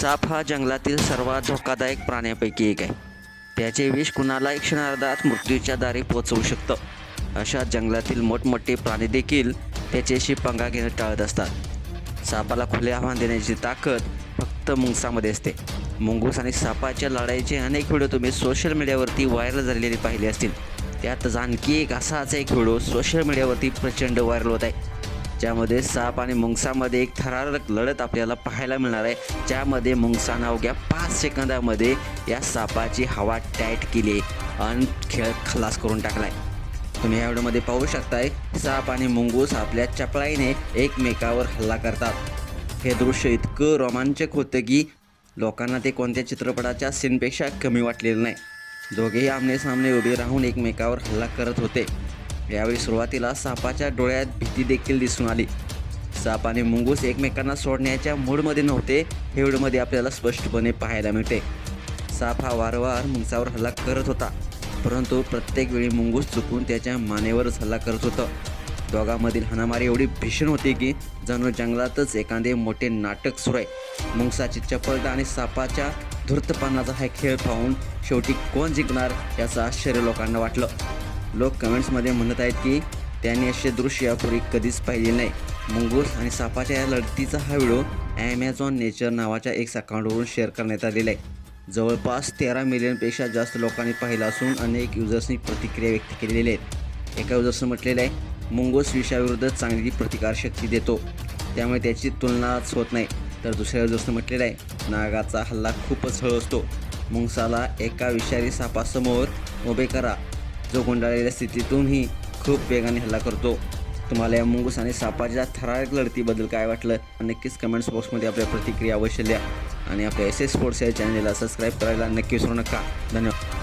साप हा जंगलातील सर्वात धोकादायक प्राण्यापैकी एक आहे. त्याचे विष कुणाला क्षणार्धात मृत्यूच्या दारी पोचवू शकतं. अशा जंगलातील मोठमोठे प्राणी देखील त्याच्याशी पंगा घेणं टाळत असतात. सापाला खुले आव्हान देण्याची ताकद फक्त मुंगसामध्ये असते. मुंगूस आणि सापाच्या लढाईचे अनेक व्हिडिओ तुम्ही सोशल मीडियावरती व्हायरल झालेले पाहिले असतील. त्यातच आणखी एक असाच एक व्हिडिओ सोशल मीडियावरती प्रचंड व्हायरल होत आहे. ज्यामध्ये साप आणि मुंगसामध्ये एक थरारक लढत आपल्याला पाहायला मिळणार आहे. ज्यामध्ये मुंगसानं अवघ्या पाच सेकंदामध्ये या सापाची हवा टाईट केली आणि खेळ खलास करून टाकलाय. तुम्ही या व्हिडिओमध्ये पाहू शकताय साप आणि मुंगूस आपल्या चपळाईने एकमेकावर हल्ला करतात. हे दृश्य इतकं रोमांचक होतं की लोकांना ते कोणत्या चित्रपटाच्या सीनपेक्षा कमी वाटलेलं नाही. दोघेही आमने सामने उभे राहून एकमेकावर हल्ला करत होते. यावेळी सुरुवातीला सापाच्या डोळ्यात भीती देखील दिसून आली. साप आणि मुंगूस एकमेकांना सोडण्याच्या मूडमध्ये नव्हते हे व्हिडिओमध्ये आपल्याला स्पष्टपणे पाहायला मिळते. साप हा वारंवार मुंगसावर हल्ला करत होता परंतु प्रत्येक वेळी मुंगूस चुकून त्याच्या मानेवरच हल्ला करत होतं. दोघांमधील हाणामारी एवढी भीषण होती की जणू जंगलातच एखादे मोठे नाटक सुरू आहे. मुंगसाची चपलता आणि सापाच्या धूर्तपणाचा हा खेळ पाहून शेवटी कोण जिंकणार याचं आश्चर्य लोकांना वाटलं. लोक कमेंट्समध्ये म्हणत आहेत की त्यांनी असे दृश्य यापूर्वी कधीच पाहिले नाही. मुंगूस आणि सापाच्या या लढतीचा हा व्हिडिओ ॲमेझॉन नेचर नावाच्या एक अकाउंटवरून शेअर करण्यात आलेला आहे. जवळपास तेरा मिलियनपेक्षा जास्त लोकांनी पाहिला असून अनेक युजर्सनी प्रतिक्रिया व्यक्त केलेल्या आहेत. एका युजर्सनं म्हटलेलं आहे मुंगूस विषाविरुद्ध चांगली प्रतिकारशक्ती देतो. त्यामुळे त्याची तुलनाच होत नाही. तर दुसऱ्या युजर्सनं म्हटलेलं आहे नागाचा हल्ला खूपच हळ असतो. मुंगसाला एका विषारी सापासमोर उभे करा. जो गुंडाळलेल्या स्थितीतूनही खूप वेगाने हल्ला करतो. तुम्हाला या मुंगूस आणि सापाच्या थरारक लढतीबद्दल काय वाटलं? नक्कीच कमेंट्स बॉक्समध्ये आपल्या प्रतिक्रिया अवश्य द्या आणि आपल्या एस एस स्पोर्ट्स या चॅनलला सबस्क्राईब करायला नक्की विसरू नका. धन्यवाद.